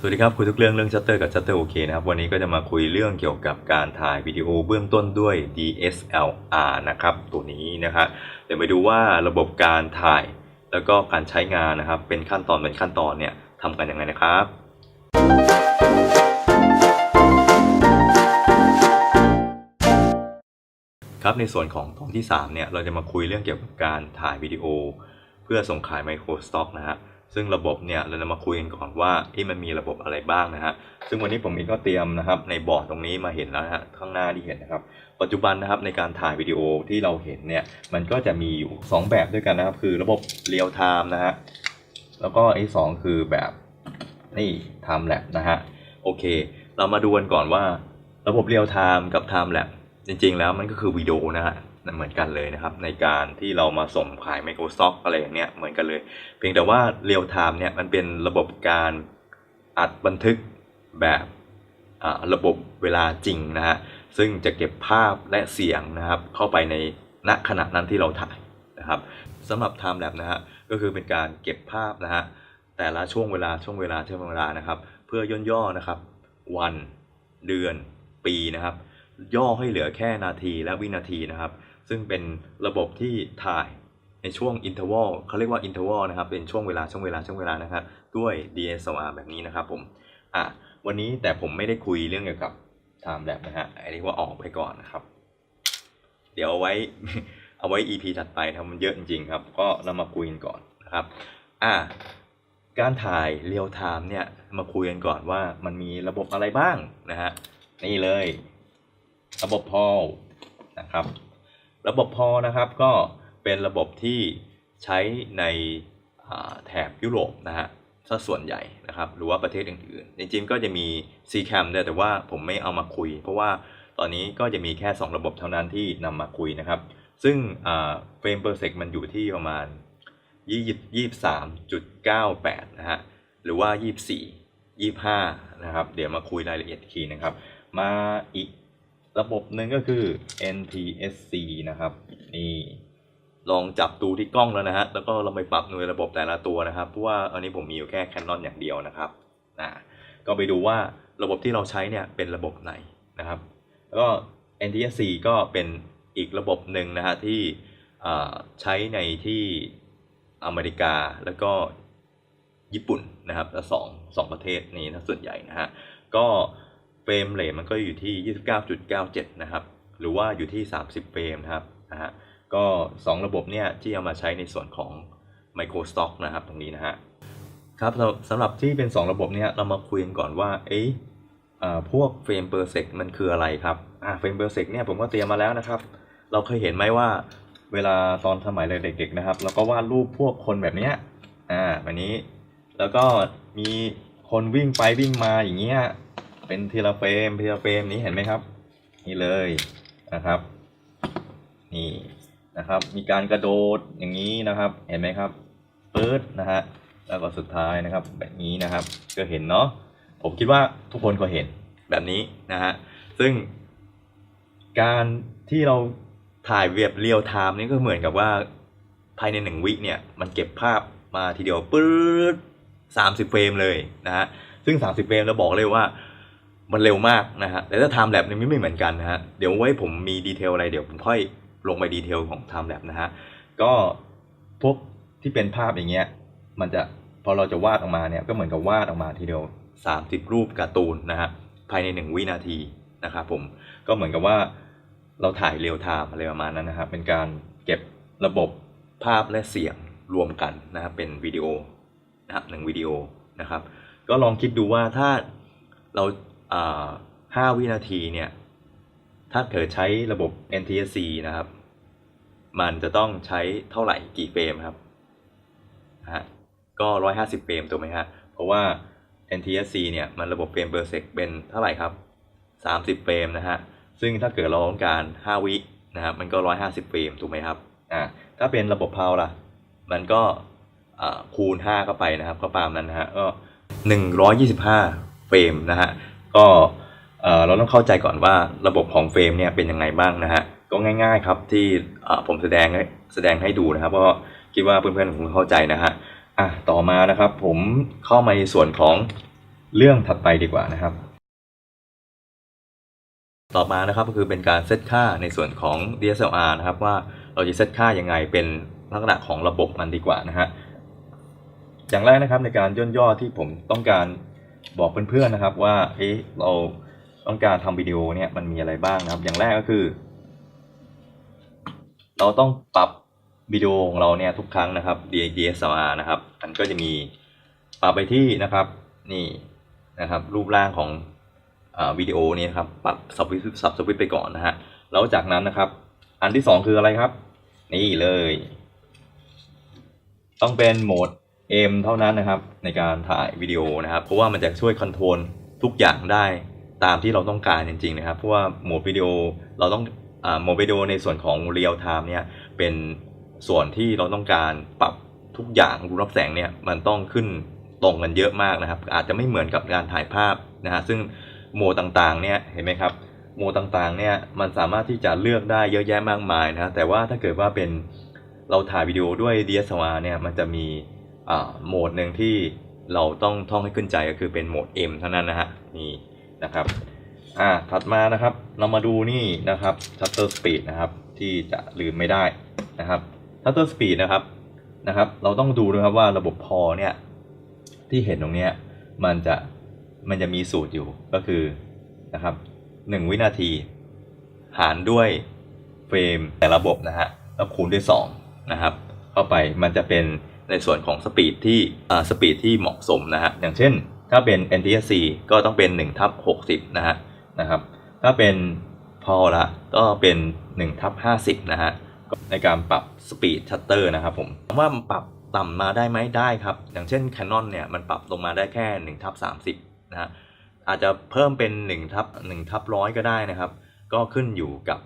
สวัสดีครับคุยทุกเรื่องเรื่องชัตเตอร์กับชัตเตอร์โอเคนะครับวันนี้ก็จะมาคุยเรื่องเกี่ยวกับการถ่ายวิดีโอเบื้องต้นด้วย DSLR นะครับตัวนี้นะครับเดี๋ยวไปดูว่าระบบการถ่ายแล้วก็การใช้งานนะครับ เป็นขั้นตอนเป็นขั้นตอนเนี่ยทำกันยังไงนะครับ ครับในส่วนของตอนที่3เนี่ยเราจะมาคุยเรื่องเกี่ยวกับการถ่ายวิดีโอ เพื่อส่งขายไมโครสต็อกนะฮะ ซึ่งระบบเนี่ยเราจะมาคุยกันก่อนว่าที่มันมีระบบอะไรบ้างนะฮะซึ่งวันนี้ผมเองก็เตรียมนะครับในบอร์ดตรงนี้มาเห็นแล้วนะฮะข้างหน้าที่เห็นนะครับ ปัจจุบันนะครับในการถ่ายวิดีโอที่เราเห็นเนี่ยมันก็จะมีอยู่ 2 แบบด้วยกันนะครับ คือระบบเรียลไทม์นะฮะแล้วก็ไอ้สองคือแบบนี่ไทม์แลปนะฮะโอเค เรามาดูกันก่อนว่าระบบเรียลไทม์กับไทม์แลปจริงๆแล้วมันก็คือวิดีโอนะฮะ เหมือนกันเลยนะครับ ในการที่เรามาส่งขาย Microsoft อะไรอย่างเนี้ยเหมือนกันเลย เพียงแต่ว่าเรียลไทม์เนี่ยมันเป็นระบบการอัดบันทึกแบบระบบเวลาจริงนะฮะซึ่งจะเก็บภาพและเสียงนะครับ เข้าไปในณขณะนั้นที่เราถ่ายนะครับสำหรับ Time Lapse นะฮะก็คือเป็นการเก็บภาพนะฮะแต่ละช่วงเวลาช่วงเวลาช่วงเวลานะครับ เพื่อย่นย่อนะครับ วันเดือนปีนะครับ ย่อให้เหลือแค่นาทีและวินาทีนะครับ ซึ่งเป็นระบบที่ถ่ายในช่วงอินเทอร์วลเขาเรียกว่าอินเทอร์วลนะครับ เป็นช่วงเวลาช่วงเวลาช่วงเวลานะครับ ด้วย DSLR แบบนี้นะครับผมอะวันนี้แต่ผมไม่ได้คุยเรื่องเกี่ยวกับ Time Lapse นะฮะอันนี้ว่าออกไปก่อนนะครับ เดี๋ยวเอาไว้เอาไว้ EP ถัดไปทำมันเยอะจริงๆครับ ก็เรามาคุยกันก่อนนะครับอะการถ่ายเรียลไทม์เนี่ยมาคุยกันก่อนว่ามันมีระบบอะไรบ้างนะฮะนี่เลย ระบบพอลนะครับ ระบบพอนะครับก็เป็นระบบที่ใช้ในแถบยุโรปนะฮะซะส่วนใหญ่นะครับหรือว่าประเทศอื่นๆ จริงๆก็จะมี CCAM ด้วยแต่ว่าผมไม่เอามาคุย เพราะว่าตอนนี้ก็จะมีแค่ 2 ระบบเท่านั้นที่นำมาคุยนะครับ ซึ่งเฟรม per sec มันอยู่ที่ประมาณ 23.98 นะฮะหรือว่า 24 25 นะครับ เดี๋ยวมาคุยรายละเอียดทีนะครับ มาอีก ระบบหนึ่งก็คือ NTSC นะครับ นี่ลองจับดูที่กล้องแล้วนะฮะ แล้วก็ลองไปปรับหน่วยระบบแต่ละตัวนะครับ เพราะว่าอันนี้ผมมีอยู่แค่ Canon อย่างเดียวนะครับนะก็ไปดูว่าระบบที่เราใช้เนี่ยเป็นระบบไหนนะครับ แล้วก็ NTSC ก็เป็นอีกระบบหนึ่งนะฮะที่ใช้ในที่อเมริกาแล้วก็ญี่ปุ่นนะครับสองสองประเทศนี้นะส่วนใหญ่นะฮะ ก็ เฟรมเรทมันก็อยู่ที่ 29.97 นะครับ หรือว่าอยู่ที่ 30 เฟรมนะครับนะฮะก็ 2 ระบบเนี่ยที่เอามาใช้ในส่วนของ Micro Stock นะครับตรงนี้นะฮะครับสำหรับที่เป็น 2 ระบบเนี่ยเรามาคุยกันก่อนว่าเอ๊ะพวกเฟรม per sec มันคืออะไรครับอ่าเฟรม per sec เนี่ยผมก็เตรียมมาแล้วนะครับ เราเคยเห็นไหมว่าเวลาตอนสมัยเราเด็กๆนะครับเราก็วาดรูปพวกคนแบบเนี้ยอ่าแบบนี้ แล้วก็มีคนวิ่งไปวิ่งมาอย่างเงี้ย เป็นทีละเฟรมทีละเฟรมนี้เห็นไหมครับ นี่เลยนะครับ นี่นะครับ มีการกระโดดอย่างนี้นะครับ เห็นไหมครับปื๊ดนะฮะแล้วก็สุดท้ายนะครับ แบบนี้นะครับ ก็เห็นเนาะผมคิดว่าทุกคนก็เห็นแบบนี้นะฮะซึ่ง การที่เราถ่ายเวียบเรียลไทม์นี่ก็เหมือนกับว่าภายในหนึ่งวิเนี่ย มันเก็บภาพมาทีเดียวปื๊ดสามสิบเฟรมเลยนะฮะซึ่ง30เฟรมเราบอกเลยว่า มันเร็วมากนะฮะแต่ถ้า time lapse เนี่ยไม่เหมือนกันนะฮะเดี๋ยวไว้ผมมีดีเทลอะไรเดี๋ยวผมค่อยลงไปดีเทลของ time lap นะฮะก็พวกที่เป็นภาพอย่างเงี้ยมันจะพอเราจะวาดออกมาเนี่ยก็เหมือนกับวาดออกมาทีเดียว 30 รูปการ์ตูนนะฮะภายใน 1 วินาทีนะครับผมก็เหมือนกับว่าเราถ่ายเรียลไทม์อะไรประมาณนั้นนะครับเป็นการเก็บระบบภาพและเสียงรวมกันนะครับเป็นวิดีโอนะครับหนึ่งวิดีโอนะครับก็ลองคิดดูว่าถ้าเรา อ่าห้าวินาทีเนี่ย ถ้าเกิดใช้ระบบ NTSC นะครับ มันจะต้องใช้เท่าไหร่กี่เฟรมครับฮะก็ 150 เฟรมถูกไหมฮะ เพราะว่า NTSC เนี่ย มันระบบเฟรม per sec เป็นเท่าไหร่ครับ 30 เฟรมนะฮะ ซึ่งถ้าเกิดเราต้องการ 5 วินะครับ มันก็ 150 เฟรมถูกไหมครับ อ่า ถ้าเป็นระบบพาวล่ะ มันก็คูณ 5 เข้าไปนะครับ ก็ประมาณนั้นนะฮะ ก็ 125 เฟรมนะฮะ ก็เราต้องเข้าใจก่อนว่าระบบของเฟรมเนี่ยเป็นยังไงบ้างนะฮะก็ง่าย ๆครับที่ผมแสดงให้แสดงให้ดูนะครับเพราะคิดว่าเพื่อนๆคงเข้าใจนะฮะอะต่อมานะครับผมเข้ามาในส่วนของเรื่องถัดไปดีกว่านะครับ ต่อมานะครับก็คือเป็นการเซตค่าในส่วนของ DSLR นะครับว่าเราจะเซตค่ายังไงเป็นลักษณะของระบบมันดีกว่านะฮะอย่างแรกนะครับในการย่นย่อที่ผมต้องการ บอกเพื่อนๆนะครับว่าเอ๊ะเราต้องการทำวิดีโอเนี่ยมันมีอะไรบ้างนะครับ อย่างแรกก็คือ เราต้องปรับวิดีโอของเราเนี่ยทุกครั้งนะครับ DSLR นะครับมันก็จะมีปรับไปที่นะครับนี่นะครับ รูปร่างของอวิดีโอนี้นะครับปรับสับวิสับสวิตไปก่อนนะฮะแล้วจากนั้นนะครับ อันที่สองคืออะไรครับ นี่เลย ต้องเป็นโหมด M เท่านั้นนะครับในการถ่ายวิดีโอนะครับ เพราะว่ามันจะช่วยคอนโทรลทุกอย่างได้ตามที่เราต้องการจริงๆนะครับ เพราะว่าโหมดวิดีโอเราต้องโหมดวิดีโอในส่วนของเรียลไทม์เนี่ยเป็นส่วนที่เราต้องการปรับทุกอย่างรูรับแสงเนี่ยมันต้องขึ้นตรงกันเยอะมากนะครับ อาจจะไม่เหมือนกับการถ่ายภาพนะฮะซึ่งโหมดต่างๆเนี่ยเห็นไหมครับโหมดต่างๆเนี่ยมันสามารถที่จะเลือกได้เยอะแยะมากมายนะฮะแต่ว่าถ้าเกิดว่าเป็นเราถ่ายวิดีโอด้วย DSLR เนี่ยมันจะมี โหมดหนึ่งที่เราต้องท่องให้ขึ้นใจก็คือเป็นโหมด M เท่านั้นนะฮะนี่นะครับอ่าถัดมานะครับเรามาดูนี่นะครับ shutter speed นะครับที่จะลืมไม่ได้นะครับ shutter speed นะครับนะครับเราต้องดูด้วยครับว่าระบบพอเนี่ยที่เห็นตรงเนี้ยมันจะมันจะมีสูตรอยู่ก็คือนะครับหนึ่งวินาที หารด้วยเฟรมแต่ระบบนะฮะแล้วคูณด้วย2นะครับเข้าไปมันจะเป็น ในส่วนของสปีดที่สปีดที่เหมาะสมนะฮะอย่างเช่น ถ้าเป็น NTSC ก็ต้องเป็น1ทับ60นะฮะนะครับถ้าเป็นพอละก็เป็น1ทับ50นะฮะในการปรับสปีดชัตเตอร์นะครับผมว่ามันปรับต่ำมาได้ไหมได้ครับ อย่างเช่น Canon เนี่ยมันปรับลงมาได้แค่1ทับ30นะฮะอาจจะเพิ่มเป็น1ทับ1ทับร้อยก็ได้นะครับ ก็ขึ้นอยู่กับ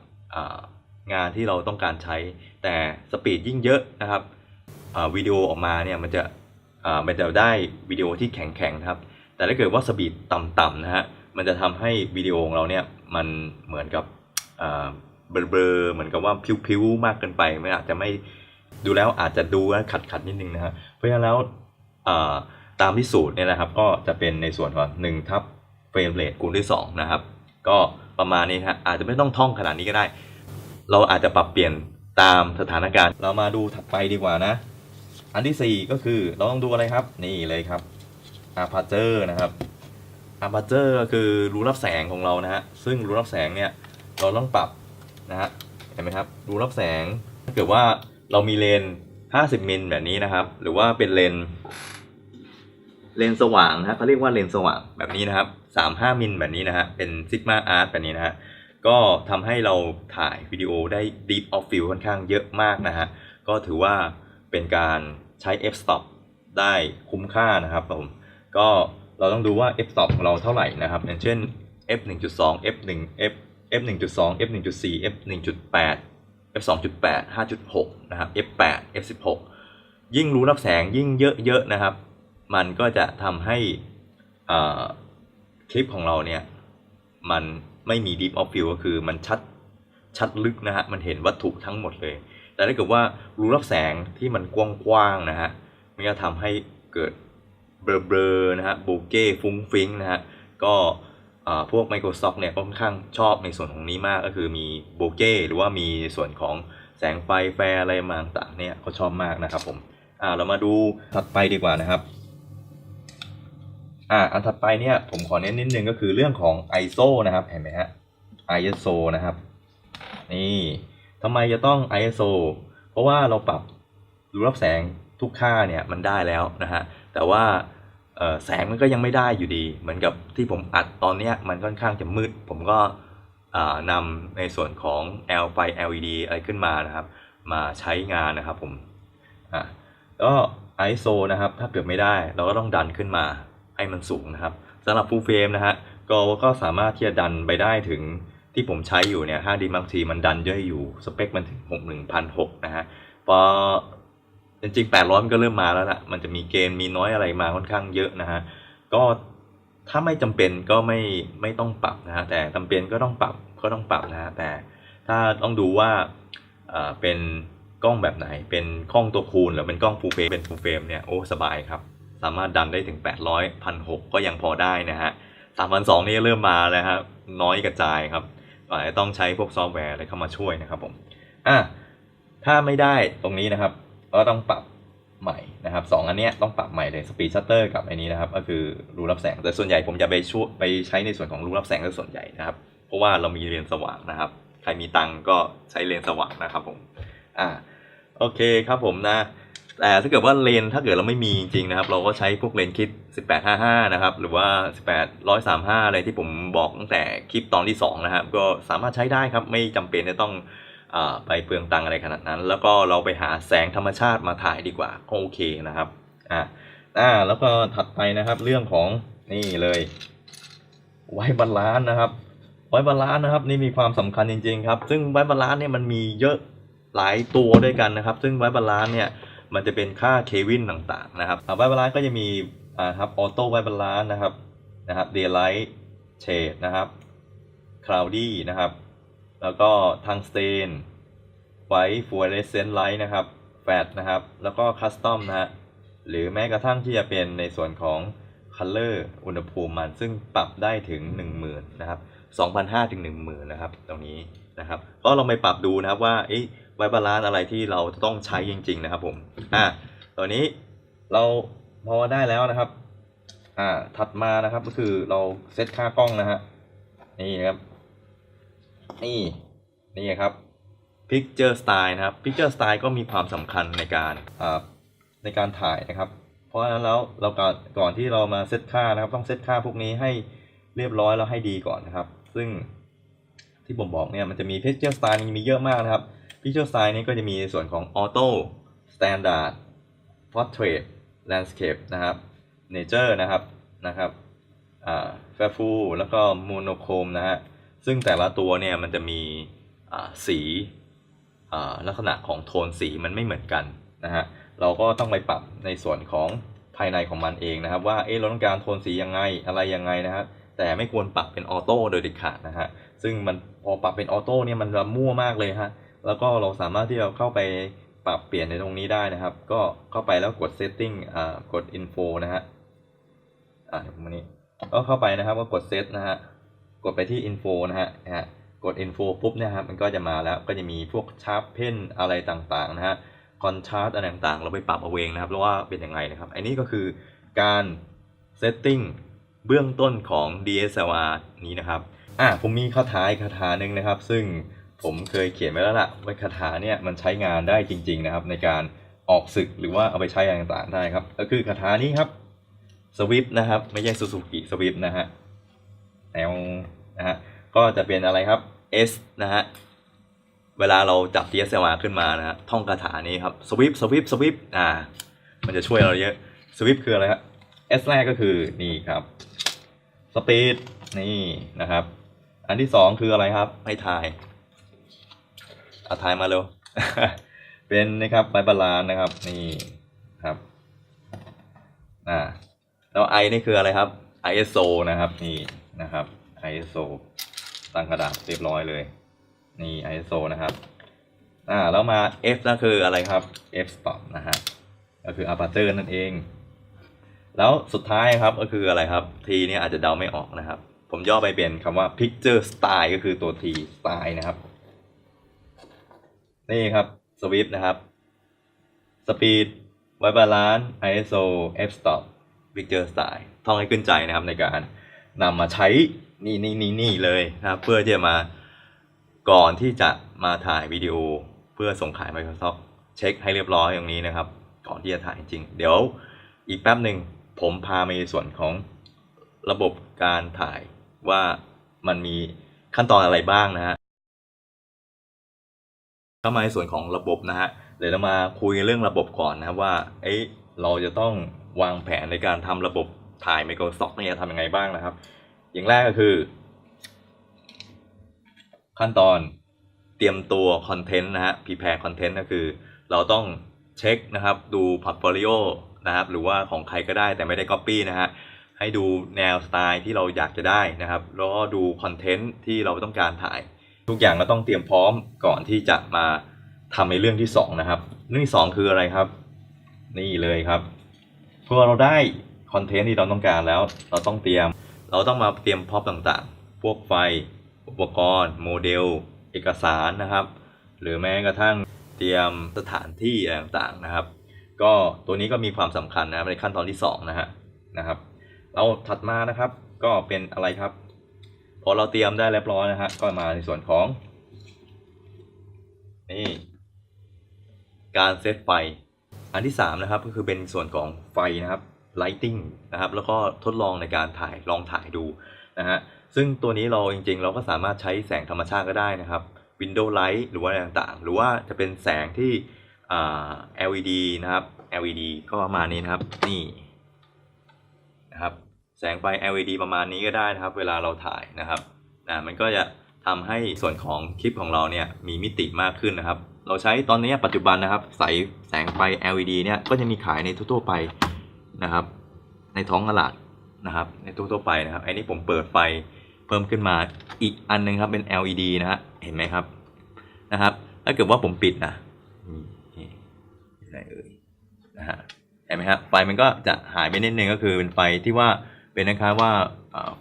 งานที่เราต้องการใช้แต่สปีดยิ่งเยอะนะครับ วิดีโอออกมาเนี่ยมันจะมันจะได้วิดีโอที่แข็งๆนะครับ แต่ถ้าเกิดว่าสปีดต่ำๆนะฮะมันจะทำให้วิดีโอของเราเนี่ยมันเหมือนกับเบลอๆเหมือนกับว่าพิ้วๆมากเกินไปมันอาจจะไม่ดูแล้วอาจจะดูว่าขัดๆนิดนึงนะฮะเพราะฉะนั้นแล้วตามที่สูตรเนี่ยนะครับ ก็จะเป็นในส่วนของ1ทับเฟรมเรทคูณด้วย2นะครับ ก็ประมาณนี้ครับอาจจะไม่ต้องท่องขนาดนี้ก็ได้ เราอาจจะปรับเปลี่ยนตามสถานการณ์ เรามาดูถัดไปดีกว่านะ อันที่ 4 ก็คือเราต้องดูอะไรครับ นี่เลยครับ aperture นะครับ aperture ก็คือรูรับแสงของเรานะฮะซึ่งรูรับแสงเนี่ยเราต้องปรับนะฮะเห็นไหมครับรูรับแสงถ้าเกิดว่าเรามีเลน 50 มิลแบบนี้นะครับ หรือว่าเป็นเลนเลนสว่างนะเขาเรียกว่าเลนสว่างแบบนี้นะครับสามห้ามิลแบบนี้นะฮะเป็นซิกมาอาร์ตแบบนี้นะฮะก็ทำให้เราถ่ายวิดีโอได้ deep of field ค่อนข้างเยอะมากนะฮะก็ถือว่า เป็นการใช้ f stop ได้คุ้มค่านะครับผมก็เราต้องดูว่า f stop ของเราเท่าไหร่นะครับอย่างเช่น f 1.2 f 1 f f 1.2 f 1.4 f 1.8 f 2.8 5.6 นะครับ f 8 f 16 ยิ่งรู้รับแสงยิ่งเยอะๆนะครับ มันก็จะทำให้คลิปของเราเนี่ย มันไม่มี deep of field ก็คือมันชัดชัดลึกนะฮะ มันเห็นวัตถุทั้งหมดเลย แต่ถ้าเกิดว่ารูรับแสงที่มันกว้างๆนะฮะมันจะทำให้เกิดเบลอๆนะฮะโบเก้ฟุ้งฟิ้งนะฮะก็พวก Microsoft เนี่ยค่อนข้างชอบในส่วนของนี้มากก็คือมีโบเก้หรือว่ามีส่วนของแสงไฟแฟร์อะไรมาต่างเนี่ยเขาชอบมากนะครับผมอ่าเรามาดูถัดไปดีกว่านะครับอ่าอันถัดไปเนี่ยผมขอเน้นนิดนึงก็คือเรื่องของ ISO นะครับเห็นไหมฮะ ISO นะครับนี่ ทำไมจะต้อง ISO เพราะว่าเราปรับรูรับแสงทุกค่าเนี่ยมันได้แล้วนะฮะ แต่ว่าแสงมันก็ยังไม่ได้อยู่ดี เหมือนกับที่ผมอัดตอนนี้มันค่อนข้างจะมืด ผมก็นำในส่วนของ L ไฟ LED อะไรขึ้นมานะครับ มาใช้งานนะครับผมอะก็ ISO นะครับ ถ้าเกิดไม่ได้เราก็ต้องดันขึ้นมาให้มันสูงนะครับสำหรับ full frame นะฮะก็ก็สามารถที่จะดันไปได้ถึง ที่ผมใช้อยู่เนี่ย 5D Mark III มันดันเยอะอยู่ สเปคมันถึง61,600นะฮะพอจริงๆ800มันก็เริ่มมาแล้วล่ะมันจะมีเกณฑ์มีน้อยอะไรมาค่อนข้างเยอะนะฮะ ก็ถ้าไม่จำเป็นก็ไม่ไม่ต้องปรับนะฮะ แต่จำเป็นก็ต้องปรับก็ต้องปรับนะฮะ แต่ถ้าต้องดูว่าเอ่อเป็นกล้องแบบไหน เป็นกล้องตัวคูณหรือเป็นกล้องฟูลเฟรมเป็นฟูลเฟรมเนี่ยโอ้สบายครับ สามารถดันได้ถึง 800พันหก็ยังพอได้นะฮะ3,200นี่เริ่มมาแล้วครับน้อยกระจายครับ อาจจะต้องใช้พวกซอฟต์แวร์อะไรเข้ามาช่วยนะครับผมอะถ้าไม่ได้ตรงนี้นะครับก็ต้องปรับใหม่นะครับสองอันเนี้ยต้องปรับใหม่เลย Speed Shutter กับอันนี้นะครับ ก็คือรูรับแสงแต่ส่วนใหญ่ผมจะไปช่วยไปใช้ในส่วนของรูรับแสงเป็นส่วนใหญ่นะครับ เพราะว่าเรามีเลนส์สว่างนะครับ ใครมีตังก็ใช้เลนส์สว่างนะครับผมอ่าโอเคครับผมนะ แต่ถ้าเกิดว่าเลนถ้าเกิดเราไม่มีจริงๆนะครับ เราก็ใช้พวกเลนคิด 1855 นะครับ หรือว่า 1835 อะไรที่ผมบอกตั้งแต่คลิปตอนที่ 2 นะครับ ก็สามารถใช้ได้ครับ ไม่จำเป็นจะต้องอไปเปลืองตังอะไรขนาดนั้น แล้วก็เราไปหาแสงธรรมชาติมาถ่ายดีกว่าก็โอเคนะครับอ่าอ่าแล้วก็ถัดไปนะครับเรื่องของนี่เลยไว้บาลานซ์นะครับไว้บาลานซ์นะครับนี่มีความสำคัญจริงๆครับ ซึ่งไว้บาลานซ์เนี่ยมันมีเยอะหลายตัวด้วยกันนะครับ ซึ่งไว้บาลานซ์เนี่ย มันจะเป็นค่าเควินต่างๆนะครับไวบาลานซ์ก็จะมีอ่าครับออโต้ไวบาลานซ์นะครับนะครับเดย์ไลท์เชดนะครับคลาวดี้นะครับ แล้วก็ทังสเตนไว้ฟลูออเรสเซนต์ไลท์นะครับแฟตนะครับ แล้วก็คัสตอมนะฮะหรือแม้กระทั่งที่จะเป็นในส่วนของ color อุณหภูมิมันซึ่งปรับได้ถึง 10,000นะครับ2,500ถึง10,000นะครับตรงนี้นะครับ ก็ลองไปปรับดูนะครับว่าเอ๊ะ ไวบาลานซ์อะไรที่เราจะต้องใช้จริง ๆ นะครับ ผมอ่าตัวนี้เราพอได้แล้วนะครับ อ่า ถัดมานะครับก็คือเราเซตค่ากล้องนะฮะนี่นะครับ นี่นี่ครับ Picture Style นะครับ Picture Style ก็มีความสำคัญในการอ่าในการถ่ายนะครับ เพราะฉะนั้นแล้วเราก่อนก่อนที่เรามาเซตค่านะครับ ต้องเซตค่าพวกนี้ให้เรียบร้อยแล้วให้ดีก่อนนะครับ ซึ่ง ที่ผมบอกเนี่ยมันจะมี Picture Style มีเยอะมากนะครับ Picture Style นี้ก็จะมีส่วนของ Auto Standard Portrait Landscape นะครับ Nature นะครับนะครับอ่า Fairfull แล้วก็ Monochrome นะฮะซึ่งแต่ละตัวเนี่ยมันจะมีอ่าสีอ่าลักษณะของโทนสีมันไม่เหมือนกันนะฮะเราก็ต้องไปปรับในส่วนของภายในของมันเองนะครับ ว่าเอ๊ะเราต้องการโทนสียังไงอะไรยังไงนะครับแต่ไม่ควรปรับเป็นออโต้โดยเด็ดขาดนะฮะ ซึ่งมันพอปรับเป็นออโต้เนี่ยมันจะมั่วมากเลยฮะ แล้วก็เราสามารถที่จะเข้าไปปรับเปลี่ยนในตรงนี้ได้นะครับ ก็เข้าไปแล้วกด setting อ่ากด info นะฮะ อ่าเดี๋ยวผมนี้ ก็เข้าไปนะครับก็กด set นะฮะ กดไปที่ info นะฮะฮะ กด info ปุ๊บเนี่ยครับ มันก็จะมาแล้ว ก็จะมีพวกชาร์ปเพนอะไรต่างๆนะฮะ คอนทราสอะไรต่างๆ เราไปปรับเอาเองนะครับแล้วว่าเป็นยังไงนะครับ อันนี้ก็คือการเซตติ้งเบื้องต้นของ DSLR นี้นะครับ อะผมมีคาถาอีกคาถาหนึ่งนะครับ ซึ่งผมเคยเขียนไว้แล้วล่ะว่าคาถาเนี่ยมันใช้งานได้จริง ๆนะครับ ในการออกศึกหรือว่าเอาไปใช้อะไรต่างๆได้ครับ ก็คือคาถานี้ครับสวิฟนะครับ ไม่ใช่ซูซูกิสวิฟนะฮะแนวนะฮะก็จะเป็นอะไรครับ S นะฮะเวลาเราจับ DSLR ขึ้นมานะฮะท่องคาถานี้ครับสวิปสวิปสวิปอ่า มันจะช่วยเราเยอะสวิปคืออะไรครับ S แรกก็คือนี่ครับสปีดนี่นะครับ อันที่สองคืออะไรครับ ให้ทายเอาทายมาเร็ว เป็นนะครับไบบาลานนะครับ นี่ครับ อ่า แล้ว I นี่คืออะไรครับ ISO นะครับ นี่นะครับ ISO ตั้งกระดาษเรียบร้อยเลย นี่ ISO นะครับอ่าแล้วมา F นั่นคืออะไรครับ F stop นะฮะก็คือ aperture นั่นเอง แล้วสุดท้ายครับก็คืออะไรครับ T เนี่ยอาจจะเดาไม่ออกนะครับ ผมย่อไปเป็นคำว่า picture style ก็คือตัว T style นะครับ นี่ครับ sweep นะครับ speed white balance ISO F stop picture style ท่องให้ขึ้นใจนะครับในการนำมาใช้นี่นี่นี่นี่เลยนะครับ เพื่อที่จะมาก่อนที่จะมาถ่ายวิดีโอเพื่อส่งขาย Microsoft เช็คให้เรียบร้อยตรงนี้นะครับ ก่อนที่จะถ่ายจริง เดี๋ยวอีกแป๊บหนึ่งผมพาไปในส่วนของระบบการถ่าย ว่ามันมีขั้นตอนอะไรบ้างนะฮะเข้ามาในส่วนของระบบนะฮะเดี๋ยวเรามาคุยเรื่องระบบก่อนนะครับว่าเอ้เราจะต้องวางแผนในการทำระบบถ่าย Microsoft เนี่ยทำยังไงบ้างนะครับ อย่างแรกก็คือ ขั้นตอนเตรียมตัวคอนเทนต์นะฮะ prepare content ก็คือ เราต้องเช็คนะครับ ดู portfolio นะครับ หรือว่าของใครก็ได้แต่ไม่ได้ copy นะฮะ ให้ดูแนวสไตล์ที่เราอยากจะได้นะครับแล้วก็ดูคอนเทนต์ที่เราต้องการถ่าย ทุกอย่างเราต้องเตรียมพร้อมก่อนที่จะมาทำในเรื่องที่สองนะครับ เรื่องที่สองคืออะไรครับ นี่เลยครับพอเราได้คอนเทนต์ที่เราต้องการแล้ว เราต้องเตรียม เราต้องมาเตรียมพร็อพต่างๆ พวกไฟ อุปกรณ์ โมเดล เอกสารนะครับ หรือแม้กระทั่งเตรียมสถานที่ต่างๆนะครับ ก็ตัวนี้ก็มีความสำคัญนะครับในขั้นตอนที่สองนะฮะนะครับ เราถัดมานะครับ ก็เป็นอะไรครับ พอเราเตรียมได้เรียบร้อยนะฮะก็มาในส่วนของ นี่ การเซตไฟ อันที่สามนะครับก็คือเป็นส่วนของไฟนะครับ lighting นะครับ แล้วก็ทดลองในการถ่ายลองถ่ายดูนะฮะซึ่งตัวนี้เราจริงๆ เราก็สามารถใช้แสงธรรมชาติก็ได้นะครับ Window Light หรือว่าอะไรต่างๆ หรือว่าจะเป็นแสงที่อ่า LED นะครับ LED ก็ประมาณนี้นะครับ นี่ นะครับ แสงไฟ LED ประมาณนี้ก็ได้นะครับ เวลาเราถ่ายนะครับนะมันก็จะทำให้ส่วนของคลิปของเราเนี่ยมีมิติมากขึ้นนะครับ เราใช้ตอนนี้ปัจจุบันนะครับใสแสงไฟ LED เนี่ยก็จะมีขายในทั่วๆไปนะครับ ในท้องตลาดนะครับ ในทั่วๆไปนะครับไอ้นี่ผมเปิดไฟเพิ่มขึ้นมาอีกอันหนึงครับเป็น LED นะฮะเห็นไหมครับนะครับ ถ้าเกิดว่าผมปิดนะนี่ไหนเอ่ยนะฮะ ห็นไหมครไฟมันก็จะหายไปนิดนึงก็คือเป็นไฟที่ว่าเป็นนะครับว่า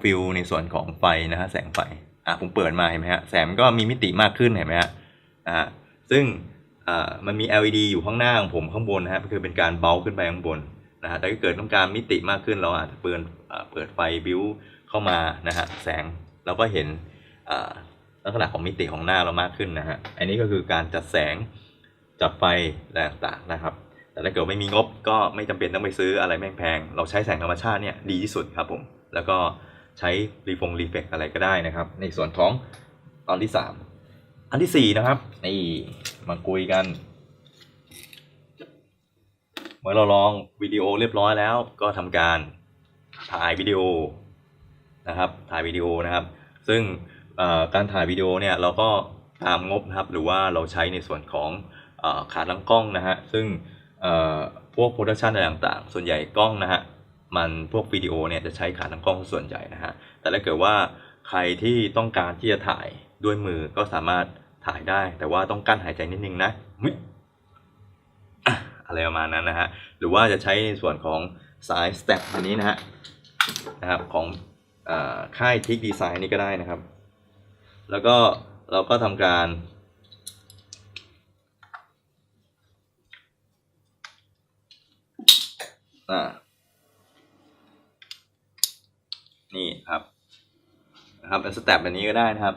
ฟิลในส่วนของไฟนะฮะแสงไฟอะผมเปิดมาเห็นไหมฮะแสงก็มีมิติมากขึ้นเห็นไหมฮะนะฮะซึ่งอ่ามันมี LED อยู่ข้างหน้าของผมข้างบนนะฮะก็คือเป็นการเบาขึ้นไปข้างบนนะฮะแต่ถ้าเกิดต้องการมิติมากขึ้นเราอาจจะเปิดเอ่อเปิดไฟบิวเข้ามานะฮะแสงเราก็เห็นอ่าลักษณะของมิติของหน้าเรามากขึ้นนะฮะอันนี้ก็คือการจัดแสงจัดไฟอะไรต่างๆนะครับ แต่ถ้าเกิดไม่มีงบก็ไม่จำเป็นต้องไปซื้ออะไรแพงๆเราใช้แสงธรรมชาติเนี่ยดีที่สุดครับผม แล้วก็ใช้รีฟงรีเฟกอะไรก็ได้นะครับ ในส่วนของตอนที่ 3 อันที่ 4 นะครับนี่มาคุยกัน เมื่อเราลองวิดีโอเรียบร้อยแล้ว ก็ทำการถ่ายวิดีโอนะครับ ถ่ายวิดีโอนะครับ ซึ่งการถ่ายวิดีโอเนี่ยเราก็ตามงบนะครับ หรือว่าเราใช้ในส่วนของอขาตั้งกล้องนะฮะซึ่ง พวกโปรดักชันอะไรต่างๆ ส่วนใหญ่กล้องนะฮะมันพวกวิดีโอเนี่ยจะใช้ขาตั้งกล้องส่วนใหญ่นะฮะแต่ถ้าเกิดว่าใครที่ต้องการที่จะถ่ายด้วยมือก็สามารถถ่ายได้ แต่ว่าต้องกั้นหายใจนิดนึงนะอะไรประมาณนั้นนะฮะหรือว่าจะใช้ในส่วนของสายสเต็ปอันนี้นะฮะนะครับของอค่ายทิกดีไซน์นี่ก็ได้นะครับ แล้วก็เราก็ทำการ อ่านี่ครับนะครับเป็นสเต็ปแบบนี้ก็ได้นะครับ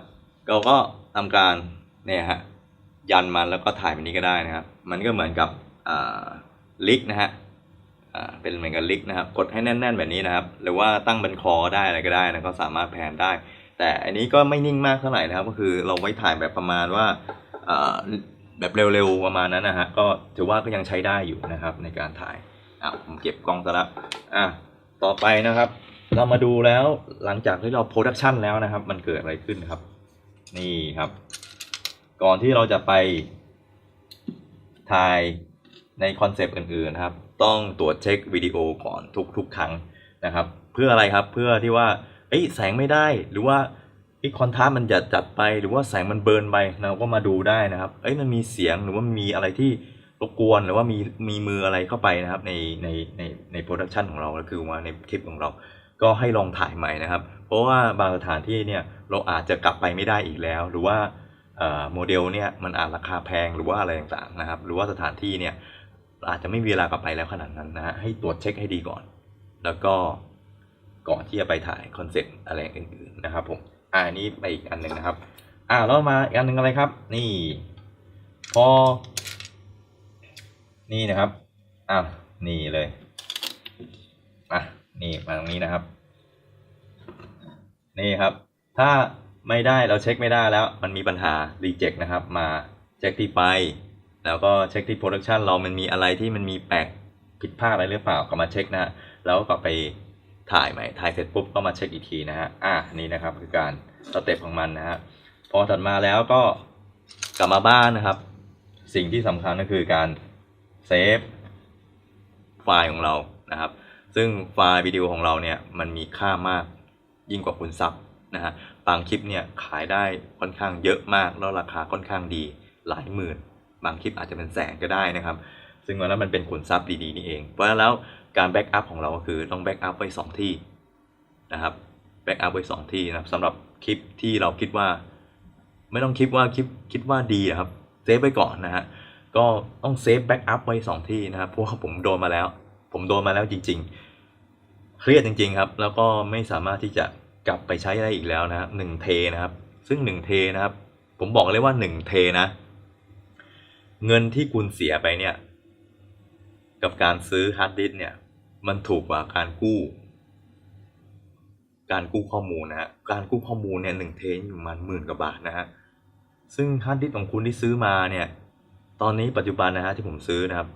เราก็ทำการเนี่ยฮะยันมันแล้วก็ถ่ายแบบนี้ก็ได้นะครับ มันก็เหมือนกับอ่าลิกนะฮะอ่าเป็นเหมือนกับลิกนะครับ กดให้แน่น ๆ แบบนี้นะครับ หรือว่าตั้งเป็นคอได้อะไรก็ได้นะก็สามารถแพนได้ แต่อันนี้ก็ไม่นิ่งมากเท่าไหร่นะครับ ก็คือเราไว้ถ่ายแบบประมาณว่าอ่าแบบเร็วๆประมาณนั้นนะฮะก็ถือว่าก็ยังใช้ได้อยู่นะครับในการถ่าย อะผมเก็บกล้องซะละอะต่อไปนะครับ เรามาดูแล้วหลังจากที่เราโปรดักชันแล้วนะครับ มันเกิดอะไรขึ้นครับ นี่ครับ ก่อนที่เราจะไปถ่ายในคอนเซปต์อื่นๆนะครับ ต้องตรวจเช็ควิดีโอก่อนทุกๆ ครั้งนะครับ เพื่ออะไรครับเพื่อที่ว่าเอ้ยแสงไม่ได้หรือว่าไอ้คอนทราสต์มันจัดจัดไปหรือว่าแสงมันเบิร์นไปเราก็มาดูได้นะครับ เอ้ยมันมีเสียงหรือว่ามีอะไรที่ รบกวนหรือว่ามีมีมืออะไรเข้าไปนะครับในในในในโปรดักชันของเราก็คือว่าในคลิปของเรา ก็ให้ลองถ่ายใหม่นะครับ เพราะว่าบางสถานที่เนี่ยเราอาจจะกลับไปไม่ได้อีกแล้ว หรือว่าโมเดลเนี่ยมันอาจราคาแพงหรือว่าอะไรต่างๆนะครับ หรือว่าสถานที่เนี่ยอาจจะไม่มีเวลากลับไปแล้วขนาดนั้นนะฮะให้ตรวจเช็คให้ดีก่อน แล้วก็ก่อนที่จะไปถ่ายคอนเซ็ปต์อะไรอื่นๆนะครับผมอ่านี่ไปอีกอันหนึ่งนะครับ อ่าแล้วมาอีกอันหนึ่งอะไรครับ นี่พอ นี่นะครับอะนี่เลยอะนี่มาตรงนี้นะครับ นี่ครับ ถ้าไม่ได้เราเช็คไม่ได้แล้ว มันมีปัญหา reject นะครับ มาเช็คที่ไฟล์แล้วก็เช็คที่ production เรามันมีอะไรที่มันมีแปลกผิดพลาดอะไรหรือเปล่าก็มาเช็คนะฮะแล้วก็ไปถ่ายใหม่ถ่ายเสร็จปุ๊บก็มาเช็คอีกทีนะฮะอะนี่นะครับคือการสเต็ปของมันนะฮะพอถัดมาแล้วก็กลับมาบ้านนะครับ สิ่งที่สำคัญก็คือการ เซฟไฟล์ของเรานะครับ ซึ่งไฟล์วิดีโอของเราเนี่ยมันมีค่ามากยิ่งกว่าคุณซับนะฮะบางคลิปเนี่ยขายได้ค่อนข้างเยอะมากแล้วราคาค่อนข้างดีหลายหมื่น บางคลิปอาจจะเป็นแสนก็ได้นะครับ ซึ่งวันนั้นมันเป็นขุนทรัพย์ดีๆนี่เอง เพราะฉะนั้นแล้วการแบ็กอัพของเราก็คือต้องแบ็กอัพไว้สองที่นะครับแบ็กอัพไว้สองที่นะครับสำหรับคลิปที่เราคิดว่า ไม่ต้องคิดว่าคิดคิดว่าดีอะครับเซฟไว้ก่อนนะฮะ ก็ต้องเซฟแบ็กอัพไว้สองที่นะครับเพราะว่าผมโดนมาแล้ว ผมโดนมาแล้วจริง ๆ เครียดจริง ๆ ครับ แล้วก็ไม่สามารถที่จะกลับไปใช้ได้อีกแล้วนะครับหนึ่งเทนะครับ ซึ่งหนึ่งเทนะครับ ผมบอกเลยว่าหนึ่งเทนะ เงินที่คุณเสียไปเนี่ย กับการซื้อฮาร์ดดิสก์เนี่ย มันถูกกว่าการกู้ การกู้ข้อมูลนะฮะการกู้ข้อมูลเนี่ยหนึ่งเทอยู่ประมาณหมื่นกว่าบาทนะฮะซึ่งฮาร์ดดิสก์ของคุณที่ซื้อมาเนี่ย ตอนนี้ปัจจุบันนะฮะที่ผมซื้อนะครับ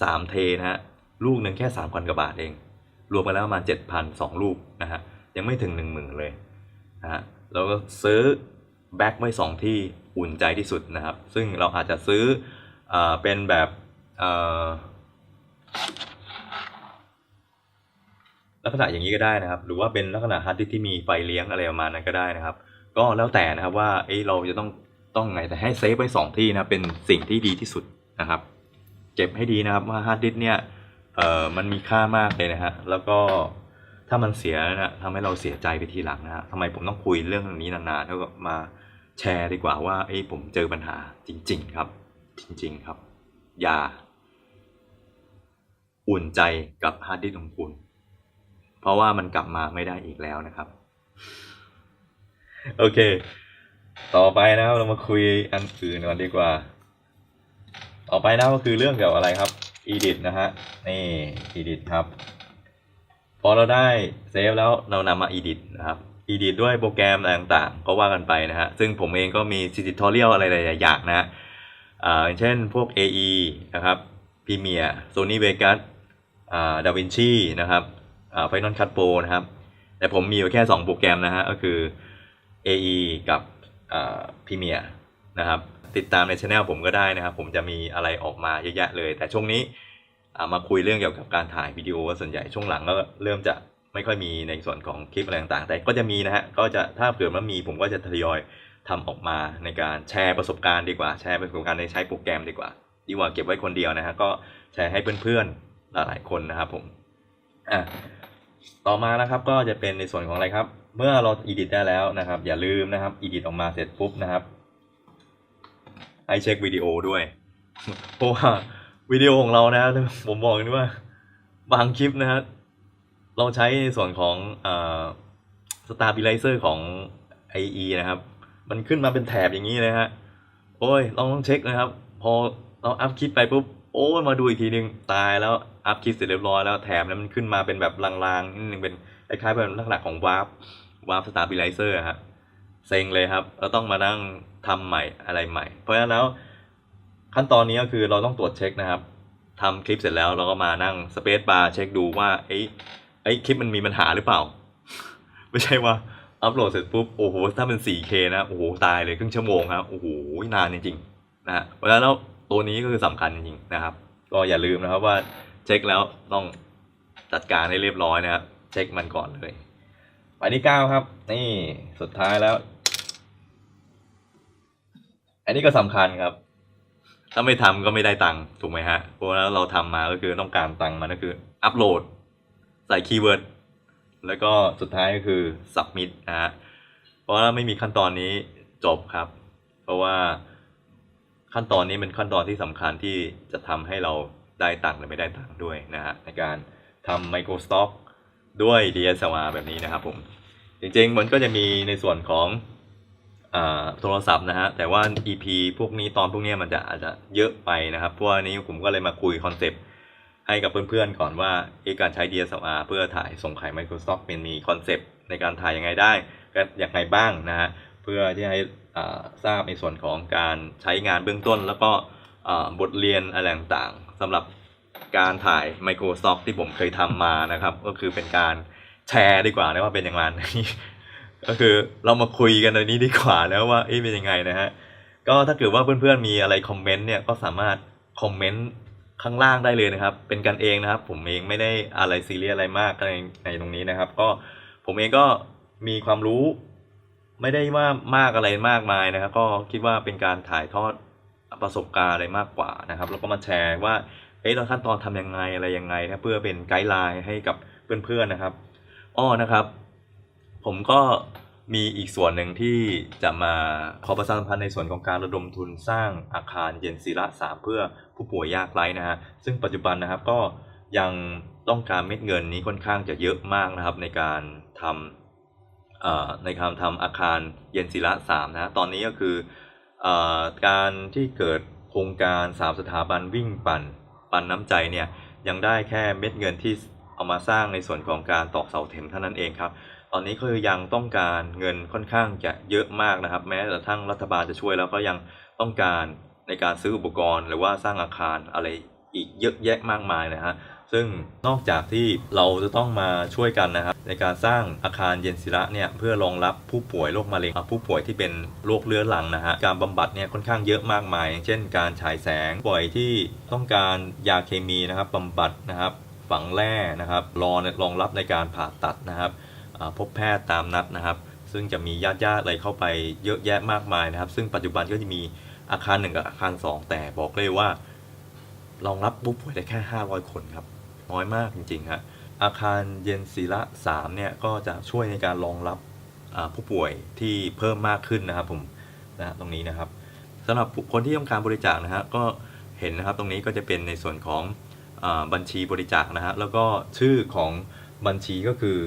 สามเทนะฮะลูกหนึ่งแค่สามพันกว่าบาทเอง รวมกันแล้วประมาณเจ็ดพันสองลูกนะฮะยังไม่ถึงหนึ่งหมื่นเลยนะฮะแล้วก็ซื้อแบ็คไว้สองที่อุ่นใจที่สุดนะครับ ซึ่งเราอาจจะซื้อเอเป็นแบบลักษณะอย่างนี้ก็ได้นะครับ หรือว่าเป็นลักษณะฮาร์ดดิสที่มีไฟเลี้ยงอะไรประมาณนั้นก็ได้นะครับ ก็แล้วแต่นะครับว่าเอ้เราจะต้อง ต้องไงแต่ให้เซฟไว้สองที่นะเป็นสิ่งที่ดีที่สุดนะครับ เก็บให้ดีนะครับว่าฮาร์ดดิสเนี่ยเอ่อมันมีค่ามากเลยนะฮะแล้วก็ถ้ามันเสียนะทำให้เราเสียใจไปทีหลังนะฮะทำไมผมต้องคุยเรื่องนี้นานๆแล้วก็มาแชร์ดีกว่าว่าเอ้ผมเจอปัญหาจริง ๆ ครับ จริง ๆ ครับ อย่า อุ่นใจกับฮาร์ดดิสของคุณ เพราะว่ามันกลับมาไม่ได้อีกแล้วนะครับ โอเค ต่อไปนะครับเรามาคุยอันอื่นก่อนดีกว่า ต่อไปนะก็คือเรื่องเกี่ยวกับอะไรครับ edit นะฮะ นี่ edit ครับ พอเราได้เซฟแล้วเรานำมา edit นะครับ edit ด้วยโปรแกรมอะไรต่างๆ ก็ว่ากันไปนะฮะ ซึ่งผมเองก็มี tutorial อะไรหลายๆอย่างนะฮะอ่าเช่นพวก AE นะครับ Premiere Sony Vegas อ่า DaVinci นะครับอ่า Final Cut Pro นะครับ แต่ผมมีอยู่แค่ 2 โปรแกรมนะฮะ ก็คือ AE กับ อ่า Premiere นะครับติดตามในช anel ผมก็ได้นะครับ ผมจะมีอะไรออกมาเยอะแยะเลย แต่ช่วงนี้มาคุยเรื่องเกี่ยวกับการถ่ายวิดีโอส่วนใหญ่ช่วงหลังก็เริ่มจะไม่ค่อยมีในส่วนของคลิปอะไรต่างๆ แต่ก็จะมีนะฮะก็จะถ้าเผื่อว่ามีผมก็จะทยอยทำออกมาในการแชร์ประสบการณ์ดีกว่าแชร์ประสบการณ์ในใช้โปรแกรมดีกว่า ดีกว่าเก็บไว้คนเดียวนะฮะก็แชร์ให้เพื่อนๆหลายๆคนนะครับผมอะต่อมานะครับก็จะเป็นในส่วนของอะไรครับ เมื่อเรา edit ได้แล้วนะครับ อย่าลืมนะครับ edit ออกมาเสร็จปุ๊บนะครับให้เช็ควิดีโอด้วย เพราะว่าวิดีโอของเรานะผมบอกเลยว่าบางคลิปนะฮะเราใช้ในส่วนของเอ่อ stabilizer ของ IE นะครับ มันขึ้นมาเป็นแถบอย่างนี้เลยฮะโอ้ยลองต้องเช็คนะครับ พอเราอัพคลิปไปปุ๊บโอ้ยมาดูอีกทีนึงตายแล้วอัพคลิปเสร็จเรียบร้อยแล้วแถบนั้นมันขึ้นมาเป็นแบบลางๆนิดนึงเป็นคล้ายๆเป็นลักษณะของวาร์ป วาร์ปสตาร์บิไลเซอร์ฮะเซ็งเลยครับ เราต้องมานั่งทำใหม่อะไรใหม่ เพราะฉะนั้นแล้วขั้นตอนนี้ก็คือเราต้องตรวจเช็คนะครับทำคลิปเสร็จแล้วเราก็มานั่งสเปซบาร์เช็คดูว่าไอ้ไอ้คลิปมันมีปัญหาหรือเปล่า ไม่ใช่ว่าอัพโหลดเสร็จปุ๊บโอ้โหถ้าเป็น 4K นะโอ้โหตายเลยครึ่งชั่วโมงครับโอ้โหนานจริงๆนะฮะเพราะฉะนั้นแล้วตัวนี้ก็คือสำคัญจริงๆนะครับ ก็อย่าลืมนะครับว่าเช็คแล้วต้องจัดการให้เรียบร้อยนะครับเช็คมันก่อนเลย ไปที่เก้าครับ นี่สุดท้ายแล้ว อันนี้ก็สำคัญครับ ถ้าไม่ทำก็ไม่ได้ตังค์ถูกไหมฮะเพราะว่าเราทำมาก็คือต้องการตังค์มันก็คือ อัปโหลด ใส่คีย์เวิร์ดแล้วก็สุดท้ายก็คือ submit นะฮะเพราะว่าไม่มีขั้นตอนนี้จบครับ เพราะว่าขั้นตอนนี้เป็นขั้นตอนที่สำคัญที่จะทำให้เราได้ตังค์หรือไม่ได้ตังค์ด้วยนะฮะในการทำ micro stock ด้วย DSLR แบบนี้นะครับผมจริงๆมันก็จะมีในส่วนของอโทรศัพท์นะฮะแต่ว่า EP พวกนี้ตอนพวกนี้มันจะอาจจะเยอะไปนะครับเพราะว่านี้ผมก็เลยมาคุยคอนเซปต์ให้กับเพื่อนๆก่อนว่าการใช้ DSLR เพื่อถ่ายส่งขาย micro stock มันมีคอนเซปต์ในการถ่ายยังไงได้ก็อย่างไรบ้างนะฮะเพื่อที่ให้ทราบในส่วนของการใช้งานเบื้องต้น แล้วก็บทเรียนอะไรต่างๆสำหรับ การถ่าย Microsoft ที่ผมเคยทำมานะครับ ก็คือเป็นการแชร์ดีกว่านะว่าเป็นอย่างไรก็คือเรามาคุยกันในนี้ดีกว่าแล้วว่าเอ๊ะเป็นยังไงนะฮะก็ถ้าเกิดว่าเพื่อนๆมีอะไรคอมเมนต์เนี่ยก็สามารถคอมเมนต์ข้างล่างได้เลยนะครับ เป็นกันเองนะครับ ผมเองไม่ได้อะไรซีเรียสอะไรมากในในตรงนี้นะครับ ก็ผมเองก็มีความรู้ ไม่ได้ว่ามากอะไรมากมายนะครับ ก็คิดว่าเป็นการถ่ายทอดประสบการณ์อะไรมากกว่านะครับ แล้วก็มาแชร์ว่า เอ้ยเราขั้นตอนทำยังไงอะไรยังไงนะเพื่อเป็นไกด์ไลน์ให้กับเพื่อนๆนะครับอ้อนะครับ ผมก็มีอีกส่วนหนึ่งที่จะมาขอประชาสัมพันธ์ในส่วนของการระดมทุนสร้างอาคารเย็นศิระสามเพื่อผู้ป่วยยากไร้นะฮะซึ่งปัจจุบันนะครับก็ยังต้องการเม็ดเงินนี้ค่อนข้างจะเยอะมากนะครับในการทำในการทำอาคารเย็นศิระสามนะตอนนี้ก็คืออการที่เกิดโครงการสามสถาบันวิ่งปั่น ปันน้ำใจเนี่ยยังได้แค่เม็ดเงินที่เอามาสร้างในส่วนของการตอกเสาเข็มเท่านั้นเองครับ ตอนนี้คือยังต้องการเงินค่อนข้างจะเยอะมากนะครับ แม้แต่ทั้งรัฐบาลจะช่วยแล้วก็ยังต้องการในการซื้ออุปกรณ์ หรือว่าสร้างอาคารอะไรอีกเยอะแยะมากมายนะฮะ ซึ่งนอกจากที่เราจะต้องมาช่วยกันนะครับ ในการสร้างอาคารเย็นศิระเนี่ยเพื่อรองรับผู้ป่วยโรคมะเร็งผู้ป่วยที่เป็นโรคเรื้อรังนะฮะการบำบัดเนี่ยค่อนข้างเยอะมากมาย เช่น การฉายแสงป่วยที่ต้องการยาเคมีนะครับบำบัดนะครับฝังแร่นะครับรอรองรับในการผ่าตัดนะครับพบแพทย์ตามนัดนะครับ ซึ่งจะมีญาติญาติๆอะไรเข้าไปเยอะแยะมากมายนะครับ ซึ่งปัจจุบันก็จะมีอาคารหนึ่งกับอาคารสองแต่บอกเลยว่ารองรับผู้ป่วยได้แค่ 500 คนครับ น้อยมากจริงๆครับอาคารเย็นศิระ3เนี่ยก็จะช่วยในการรองรับผู้ป่วยที่เพิ่มมากขึ้นนะครับผมนะตรงนี้นะครับสำหรับคนที่ต้องการบริจาคนะฮะก็เห็นนะครับตรงนี้ก็จะเป็นในส่วนของอบัญชีบริจาคนะฮะแล้วก็ชื่อของบัญชีก็คือ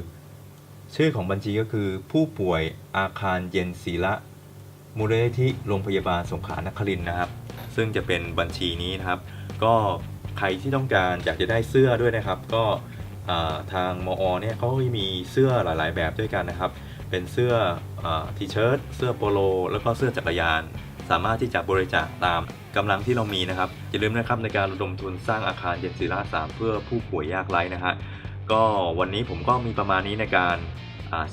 ชื่อของบัญชีก็คือผู้ป่วยอาคารเย็นศิระมูลนิธิโรงพยาบาลสงขลานครินนะครับ ซึ่งจะเป็นบัญชีนี้นะครับ ก็ ใครที่ต้องการอยากจะได้เสื้อด้วยนะครับ ก็ทางมอเนี่ยเขาก็มีเสื้อหลาย ๆ แบบด้วยกันนะครับ เป็นเสื้อทีเชิ้ตเสื้อโปโล แล้วก็เสื้อจักรยาน สามารถที่จะบริจาคตามกำลังที่เรามีนะครับอย่าลืมนะครับในการระดมทุนสร้างอาคารเย็นศิระสามเพื่อผู้ป่วยยากไร้นะฮะก็วันนี้ผมก็มีประมาณนี้ในการ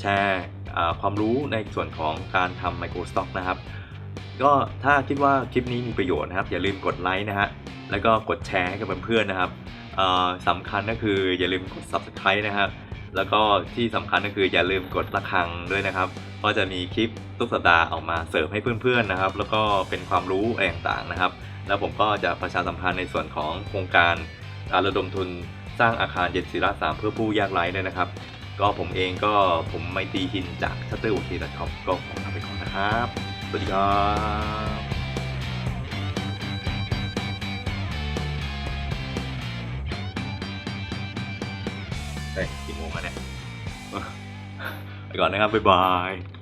แชร์ความรู้ในส่วนของการทำไมโครสต็อกนะครับ ก็ถ้าคิดว่าคลิปนี้มีประโยชน์นะครับ อย่าลืมกดไลค์นะฮะแล้วก็กดแชร์ให้กับเพื่อนๆนะครับอ่าสำคัญก็คืออย่าลืมกด subscribe นะครับแล้วก็ที่สำคัญก็คืออย่าลืมกดระฆังด้วยนะครับเพราะจะมีคลิปทุกสัปดาห์ออกมาเสิร์ฟให้เพื่อนๆนะครับ แล้วก็เป็นความรู้อะไรต่างๆนะครับ แล้วผมก็จะประชาสัมพันธ์ในส่วนของโครงการการระดมทุนสร้างอาคารเย็นศิระสามเพื่อผู้ยากไร้ด้วยนะครับ ก็ผมเองก็ผมไมตีหินจากชัตเตอร์โอทีคอมก็ขอลาไปก่อนนะครับ วัสดีครับเฮ้ยกี่โมงแล้วเนี่ยไปก่อนนะครับ บ๊ายบาย